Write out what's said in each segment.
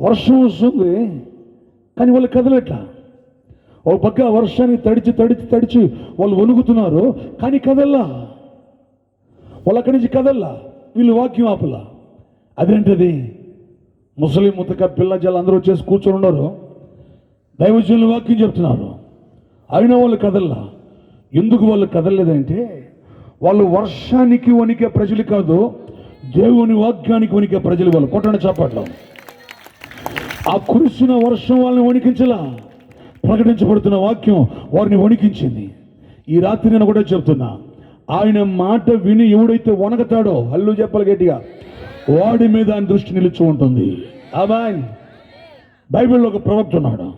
వర్షం వస్తుంది. కానీ వాళ్ళు కదలట్లా. ఒక పక్క వర్షాన్ని తడిచి తడిచి తడిచి వాళ్ళు వణుకుతున్నారు కానీ కదల్లా. వాళ్ళు అక్కడి నుంచి కదల్లా. వీళ్ళు వాక్యం ఆపలా. అదేంటది? ముసలి ముతక పిల్ల జల్ అందరూ వచ్చేసి కూర్చొని ఉన్నారు. దైవజనులు వాక్యం చెప్తున్నారు. అయినా వాళ్ళు కదల్లా. ఎందుకు వాళ్ళు కదలలేదంటే వాళ్ళు వర్షానికి వణికే ప్రజలు కాదు దేవుని వాక్యానికి వణికే ప్రజలు వాళ్ళు కొట్టండి చప్పట్లో. ఆ కురిసిన వర్షం వాళ్ళని వణికించలా. ప్రకటించబడుతున్న వాక్యం వారిని వణికించింది. ఈ రాత్రి నేను కూడా చెప్తున్నా. ఆయన మాట విని ఎవడైతే వణకతాడో హల్లు చెప్పాలి గట్టిగా వాడి మీద ఆయన దృష్టి నిలిచి ఉంటుంది. అబాయ్ బైబిల్లో ఒక ప్రవక్త ఉన్నాడు.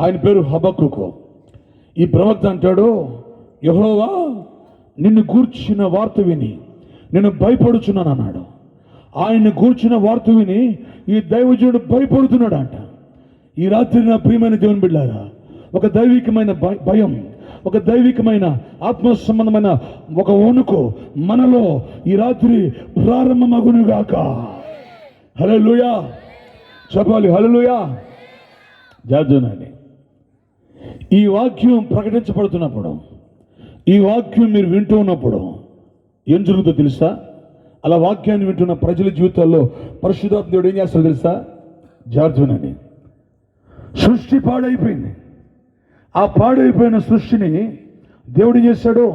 ఆయన పేరు హబక్కుకు ఈ ప్రవక్త అంటాడు యహోవా నిన్ను కూర్చిన వార్త విని నేను భయపడుచున్నాను అన్నాడు. ఆయన గూర్చిన వార్త విని ఈ దైవజనుడు భయపడుతున్నాడు అంట ఈ రాత్రి నా ప్రియమైన దేవుని బిడ్డారా ఒక దైవికమైన భయం ఒక దైవికమైన ఆత్మ సంబంధమైన ఒక వణుకు మనలో ఈ రాత్రి ప్రారంభమగునుగాక. హలో చెప్పాలి హలో జాజునండి ఈ వాక్యం ప్రకటించబడుతున్నప్పుడు ఈ వాక్యం మీరు వింటూ ఉన్నప్పుడు ఏం జరుగుతుందో తెలుసా? అలా వాక్యాన్ని వింటున్న ప్రజల జీవితాల్లో పరిశుధాత్మ దేవుడు ఏం చేస్తాడో తెలుసా? జాగ్రత్తనండి సృష్టి పాడైపోయింది. ఆ పాడైపోయిన సృష్టిని దేవుడు చేశాడు?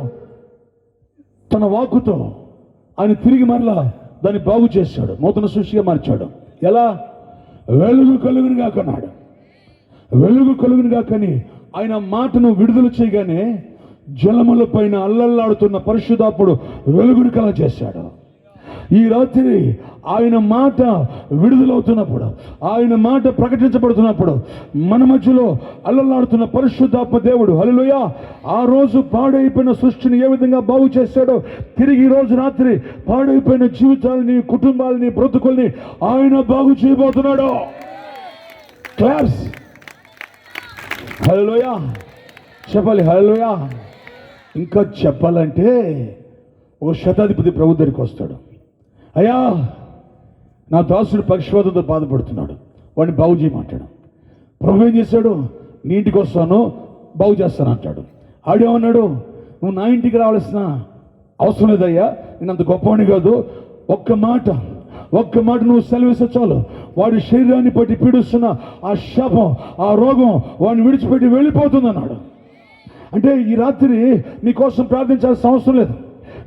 తన వాక్కుతో ఆయన తిరిగి మరలా దాన్ని బాగు చేశాడు. నూతన సృష్టిగా మార్చాడు. ఎలా? వెలుగు కలుగును కాకన్నాడు వెలుగు కలుగును కాకని ఆయన మాటను విడుదల చేయగానే జలముల పైన అల్లల్లాడుతున్న పరిశుధాపుడు వెలుగుని కల చేశాడు ఈ రాత్రి ఆయన మాట విడుదలవుతున్నప్పుడు ఆయన మాట ప్రకటించబడుతున్నప్పుడు మన మధ్యలో అల్లల్లాడుతున్న పరిశుద్ధాత్మ దేవుడు హలోయ ఆ రోజు పాడైపోయిన సృష్టిని ఏ విధంగా బాగు చేశాడో తిరిగి ఈ రోజు రాత్రి పాడైపోయిన జీవితాలని కుటుంబాలని బ్రతుకుల్ని ఆయన బాగు చేయబోతున్నాడు. క్లాస్ హలోయ చెప్పాలి హలోయ ఇంకా చెప్పాలంటే ఓ శతాధిపతి ప్రభు దగ్గరికి వస్తాడు. అయ్యా నా దాసుడు పక్షవాతంతో బాధపడుతున్నాడు. వాడిని బాగు చేయమంటాడు. ప్రభు ఏం చేశాడు? నీ ఇంటికి వస్తాను బాగు చేస్తాను అంటాడు. ఆడేమన్నాడు నువ్వు నా ఇంటికి రావాల్సిన అవసరం లేదయ్యా నేను అంత గొప్పవాణి కాదు. ఒక్క మాట ఒక్క మాట నువ్వు సెలవిస్తే చాలు. వాడి శరీరాన్ని బట్టి పీడిస్తున్న ఆ శాపం ఆ రోగం వాడిని విడిచిపెట్టి వెళ్ళిపోతుంది అన్నాడు అంటే ఈ రాత్రి మీకోసం ప్రార్థించాల్సిన అవసరం లేదు.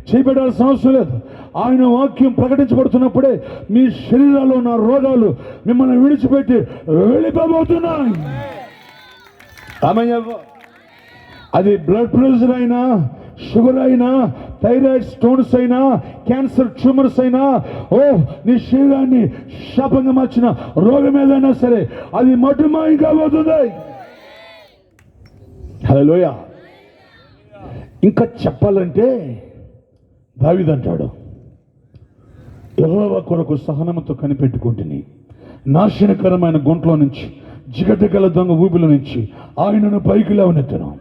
చేపెట్టాల్సిన అవసరం లేదు. ఆయన వాక్యం ప్రకటించబడుతున్నప్పుడే మీ శరీరాల్లో ఉన్న రోగాలు మిమ్మల్ని విడిచిపెట్టి వెళ్ళిపోబోతున్నాయి. అది బ్లడ్ ప్రెషర్ అయినా షుగర్ అయినా థైరాయిడ్ స్టోన్స్ అయినా క్యాన్సర్ ట్యూమర్స్ అయినా ఓ నీ శరీరాన్ని శాపంగా మార్చిన రోగం ఏదైనా సరే అది మటుమాయం కాబోతుంది. హలోయ ఇంకా చెప్పాలంటే దావిదంటాడు యెహోవా కొరకు సహనముతో కనిపెట్టుకుంటుని నాశనకరమైన గుంట్లో నుంచి జిగటగల దొంగ ఊపిల నుంచి ఆయనను పైకి లేవనెత్తను.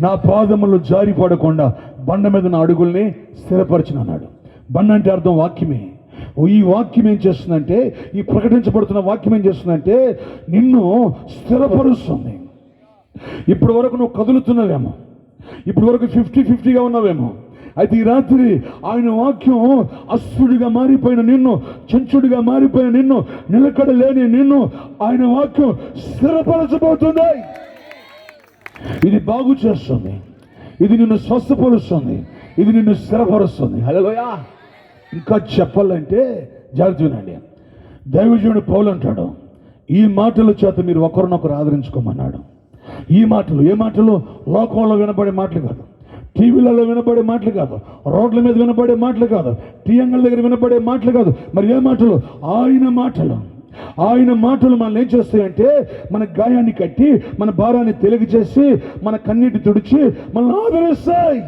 నా పాదములు జారి పడకుండా బండ మీద నా అడుగుల్ని స్థిరపరిచిన అన్నాడు. బండ అంటే అర్థం వాక్యమే. ఈ వాక్యం ఏం చేస్తుందంటే ఈ ప్రకటించబడుతున్న వాక్యం ఏం చేస్తుందంటే నిన్ను స్థిరపరుస్తుంది. ఇప్పటి వరకు నువ్వు కదులుతున్నావేమో. ఇప్పటి వరకు ఫిఫ్టీ ఫిఫ్టీగా ఉన్నావేమో. అయితే ఈ రాత్రి ఆయన వాక్యం అశ్వుడిగా మారిపోయిన నిన్ను చెంచుడిగా మారిపోయిన నిన్ను నిలకడ లేని నిన్ను ఆయన వాక్యం స్థిరపరచబోతుంది. ఇది బాగు చేస్తుంది. ఇది నిన్ను స్వస్థపరుస్తుంది. ఇది నిన్ను స్థిరపరుస్తుంది. హలోయా ఇంకా చెప్పాలంటే జాగ్రత్త వినండి. దైవజుడు పౌలు అంటాడు ఈ మాటల చేత మీరు ఒకరినొకరు ఆదరించుకోమన్నాడు. ఈ మాటలు ఏ మాటలు? లోకంలో వినబడే మాటలు కాదు. టీవీలలో వినబడే మాటలు కాదు. రోడ్ల మీద వినబడే మాటలు కాదు. టీఎంఎల్ దగ్గర వినబడే మాటలు కాదు. మరి ఏ మాటలు? ఆయన మాటలు. ఆయన మాటలు మనల్ని ఏం చేస్తాయంటే మన గాయాన్ని కట్టి మన భారాన్ని తెలుగు చేసి మన కన్నీటి తుడిచి మనల్ని ఆదరిస్తాయి.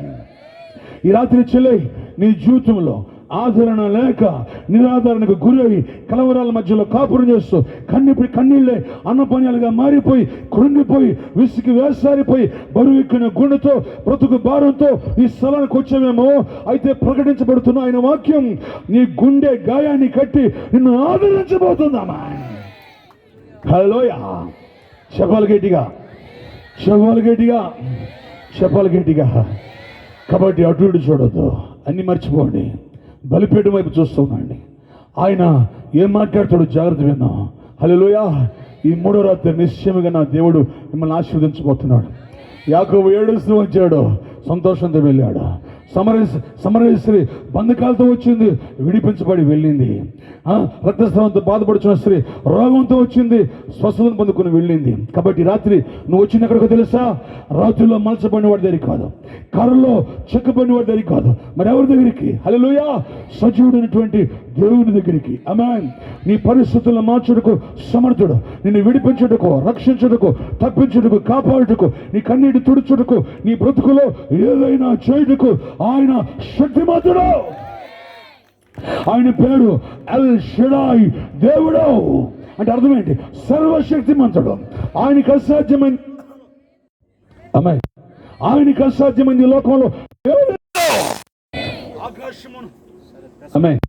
ఈ రాత్రి చెల్లె నీ జీవితంలో ఆదరణ లేక నిరాదరణకు గురై కలవరాల మధ్యలో కాపురం చేస్తూ కన్నీపి కన్నీళ్ళే అన్నపాన్యాలుగా మారిపోయి కృంగిపోయి విసికి వేసారిపోయి బరువెక్కిన గుండెతో బ్రతుకు భారంతో ఈ స్థలానికి వచ్చామేమో. అయితే ప్రకటించబడుతున్న ఆయన వాక్యం నీ గుండె గాయాన్ని కట్టి నిన్ను ఆదరించబోతుందమ్మా హలోయ చెప్పాలి గట్టిగా. చెప్పాలి గట్టిగా. చెప్పాలి గట్టిగా. కాబట్టి అటు ఇటు చూడొద్దు. అన్ని మర్చిపోండి. బలిపీఠం వైపు చూస్తున్నాండి ఆయన ఏం మాట్లాడతాడు జాగ్రత్త విన్నాం హలోయా ఈ మూడో రాత్రి నిశ్చయముగా నా దేవుడు మిమ్మల్ని ఆశీర్వదించబోతున్నాడు. యాకో ఏడుస్తూ వచ్చాడు. సంతోషంతో వెళ్ళాడు. సమరస్ సమరేశ్వరి బంధకాలతో వచ్చింది విడిపించబడి వెళ్ళింది. ఆ, రక్తస్రావంతో బాధపడుచున్న స్త్రీ రోగంతో వచ్చింది స్వస్థతను పొందుకుని వెళ్ళింది. కాబట్టి రాత్రి నువ్వు వచ్చింది ఎక్కడికో తెలుసా? రాత్రిలో మలచబడిన వాడి దగ్గరికి కాదు. కర్రలో చెక్కబడిన వాడి దగ్గరికి కాదు. మరి ఎవరి దగ్గరికి? హలోయా సజీవుడైనటువంటి దేవుని దగ్గరికి. అమాన్ నీ పరిస్థితులను మార్చుటకు సమర్థుడు. నిన్ను విడిపించుటకు రక్షించుటకు తప్పించుటకు కాపాడుటకు నీ కన్నీటి తుడుచుటకు నీ బ్రతుకులో ఏదైనా చేయుటకు ఆయన శక్తిమంతుడు. ఆయన పేరు ఎల్ షిడాయ్ దేవుడు. అంటే అర్థమేంటి సర్వశక్తిమంతుడు. ఆయనకి అసాధ్యమైన అమ్మాయి ఆయనకి అసాధ్యమైంది లోకంలో. ఆకాశమును. అమ్మాయి